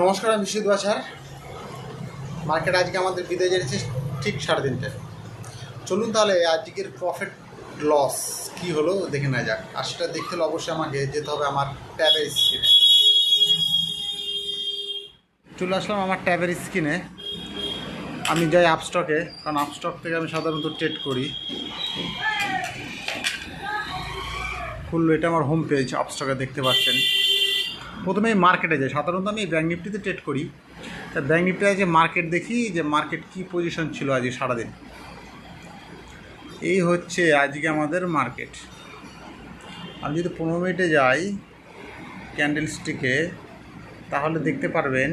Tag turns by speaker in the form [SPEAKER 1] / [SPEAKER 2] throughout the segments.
[SPEAKER 1] নমস্কার, আমি বিশ্বজিৎ বাছার। মার্কেট আজকে আমাদের বিদায় জানিয়েছে ঠিক সাড়ে তিনটায় চলুন তাহলে আজকের প্রফিট লস কি হলো দেখে নেওয়া যাক। আর সেটা দেখতে হলে অবশ্যই আমাকে যেতে হবে আমার ট্যাবের স্ক্রিনে চলে আসলাম আমার ট্যাবের স্ক্রিনে আমি যাই আপস্টকে কারণ আপস্টক থেকে আমি সাধারণত ট্রেড করি। খুললো, এটা আমার হোম পেজ আপস্টকে দেখতে পাচ্ছেন। প্রথমে মার্কেটে যাই। সাধারণত আমি ব্যাঙ্ক নিফটিতে ট্রেড করি। তা ব্যাঙ্ক নিফটিতে যে মার্কেট দেখি, যে মার্কেট কি পজিশন ছিল আজকে সারাদিন? এই হচ্ছে আজকে আমাদের মার্কেট আমি যদি পনেরো মিনিটে যাই ক্যান্ডেল স্টিকে তাহলে দেখতে পারবেন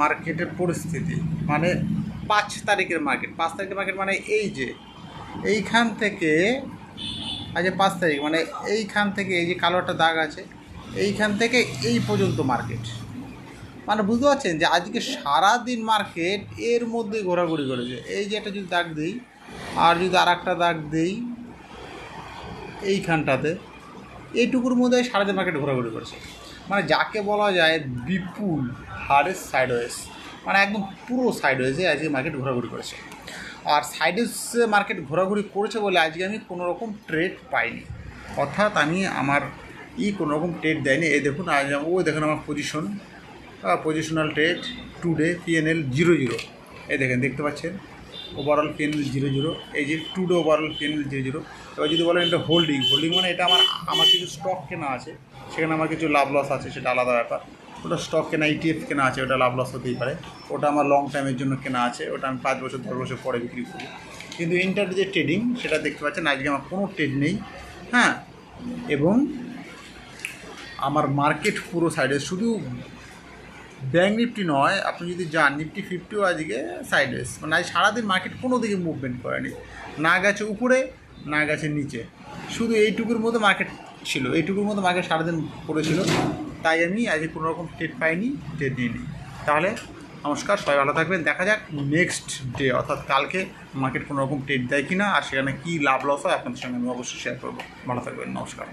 [SPEAKER 1] মার্কেটের পরিস্থিতি। মানে পাঁচ তারিখের মার্কেট পাঁচ তারিখের মার্কেট মানে এই যে, এইখান থেকে, আজ পাঁচ তারিখ মানে এইখান থেকে এই যে কালো একটা দাগ আছে এইখান থেকে এই পর্যন্ত মার্কেট মানে বুঝতে পারছেন যে আজকে সারা দিন মার্কেট এর মধ্যে ঘোরাঘুরি করেছে। এই যে একটা যদি দাগ দিই, আর যদি আর একটা দাগ দিই, এইখানটাতে, এইটুকুর মধ্যে সারাদিন মার্কেট ঘোরাঘুরি করেছে। মানে যাকে বলা যায় বিপুল হারে সাইডওয়েজ মানে একদম পুরো সাইডওয়েজে আজকে মার্কেট ঘোরাঘুরি করেছে। আর সাইডওয়েজ মার্কেট ঘোরাঘুরি করেছে বলে আজকে আমি কোনো রকম ট্রেড পাইনি। অর্থাৎ আমি আমার ই রকম ট্রেড দেয়নি। এই দেখুন, আজ ও দেখেন আমার position positional trade today PNL zero zero এই দেখেন, দেখতে পাচ্ছেন? ওভারঅল পিএনএল জিরো জিরো এই যে today overall PNL zero zero এবার যদি বলেন এটা হোল্ডিং হোল্ডিং মানে এটা আমার আমার কিছু স্টক কেনা আছে। সেখানে আমার কিছু লাভ লস আছে, সেটা আলাদা ব্যাপার। ওটা স্টক কেনা ইটিএফ কেনা আছে, ওটা লাভ লস হতেই পারে। ওটা আমার লং টাইমের জন্য কেনা আছে, ওটা আমি পাঁচ বছর, দশ বছর পরে বিক্রি করি কিন্তু ইন্টার যে ট্রেডিং সেটা দেখতে পাচ্ছেন, আজকে আমার কোনো ট্রেড নেই। হ্যাঁ? এবং আমার মার্কেট পুরো সাইডে শুধু ব্যাঙ্ক নিফটি নয়, আপনি যদি যান নিফটি ফিফটিও আজকে সাইডওয়েজ মানে আজ সারাদিন মার্কেট কোনো দিকে মুভমেন্ট করেনি। না গেছে উপরে, না গেছে নিচে। শুধু এইটুকুর মধ্যে মার্কেট ছিল। এইটুকুর মধ্যে মার্কেট সারাদিন পড়েছিল। তাই আমি আজকে কোনো রকম ট্রেড পাইনি ট্রেড নিইনি। তাহলে নমস্কার, সবাই ভালো থাকবেন। দেখা যাক নেক্সট ডে অর্থাৎ কালকে মার্কেট কোনো রকম ট্রেড দেয় কি না আর সেখানে কী লাভ লস হয়, আপনাদের সঙ্গে আমি অবশ্যই শেয়ার করব। ভালো থাকবেন, নমস্কার।